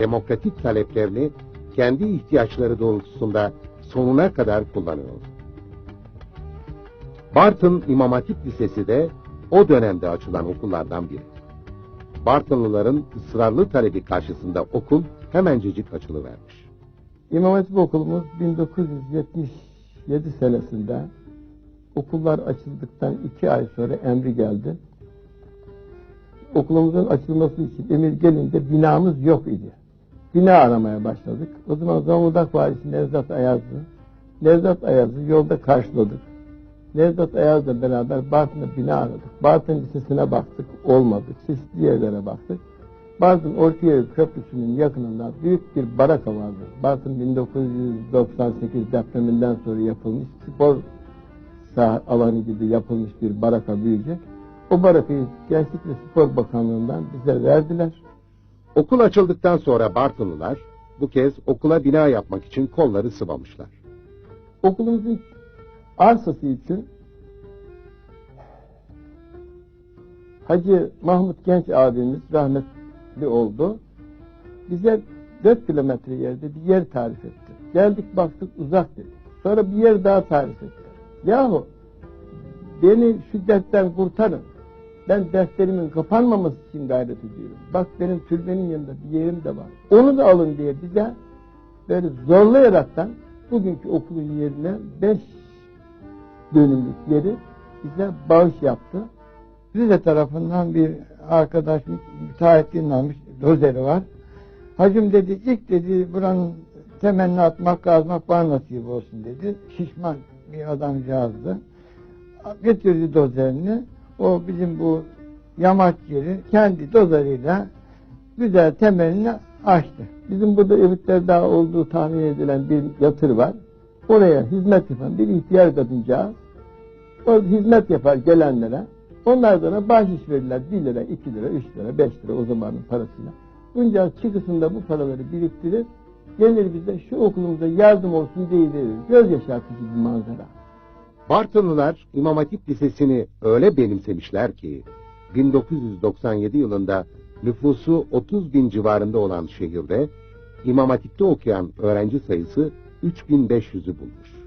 demokratik taleplerini kendi ihtiyaçları doğrultusunda sonuna kadar kullanıyor. Bartın İmam Hatip Lisesi de o dönemde açılan okullardan biri. Bartınlıların ısrarlı talebi karşısında okul hemencecik açılıvermiş. İmam Hatip okulumuz 1977 senesinde okullar açıldıktan iki ay sonra emri geldi. Okulumuzun açılması için emir gelince binamız yok idi. Bina aramaya başladık. O zaman Zonguldak valisi Nevzat Ayaz'dı. Nevzat Ayaz'ı yolda karşıladık. Nevzat Ayaz'la beraber Bartın'da bina aradık. Bartın Lisesi'ne baktık, olmadı. Çeşitli yerlere baktık. Bartın Ortaköy Köprüsü'nün yakınında büyük bir baraka vardı. Bartın 1998 depreminden sonra yapılmış spor saha alanı gibi yapılmış bir baraka büyüyecek. O barakayı Gençlik ve Spor Bakanlığı'ndan bize verdiler. Okul açıldıktan sonra Bartınlılar bu kez okula bina yapmak için kolları sıvamışlar. Okulumuzun arsası için Hacı Mahmut Genç abimiz rahmetli oldu. Bize 4 kilometre yerde bir yer tarif etti. Geldik baktık uzak dedi. Sonra bir yer daha tarif etti. Yahu beni şu dertten kurtarın. Ben dertlerimin kapanmaması için gayret ediyorum. Bak benim türbenin yanında bir yerim de var. Onu da alın diye bize böyle zorlayaraktan bugünkü okulun yerine 5 dönümlük yeri bize bağış yaptı. Rize tarafından bir arkadaş müteahhitliğini almış dozeri var. Hacım dedi ilk dedi buranın temelini atmak kazmak bana nasip olsun dedi. Şişman bir adamcağızdı. Getirdi dozerini. O bizim bu yamaç yeri kendi dozeriyle güzel temelini açtı. Bizim burada evitler daha olduğu tahmin edilen bir yatır var. Oraya hizmet yapan bir ihtiyar kadıncağız. O hizmet yapar gelenlere. Onlar sonra bahşiş verirler. 1 lira, 2 lira, 3 lira, 5 lira o zamanın parasıyla. Bunca çıkısında bu paraları biriktirir. Gelir bize şu okulumuza yardım olsun diye verir. Göz yaşartıcı bir manzara. Bartınlılar İmam Hatip Lisesi'ni öyle benimsemişler ki 1997 yılında nüfusu 30 bin civarında olan şehirde İmam Hatip'te okuyan öğrenci sayısı 3500'ü bulmuş.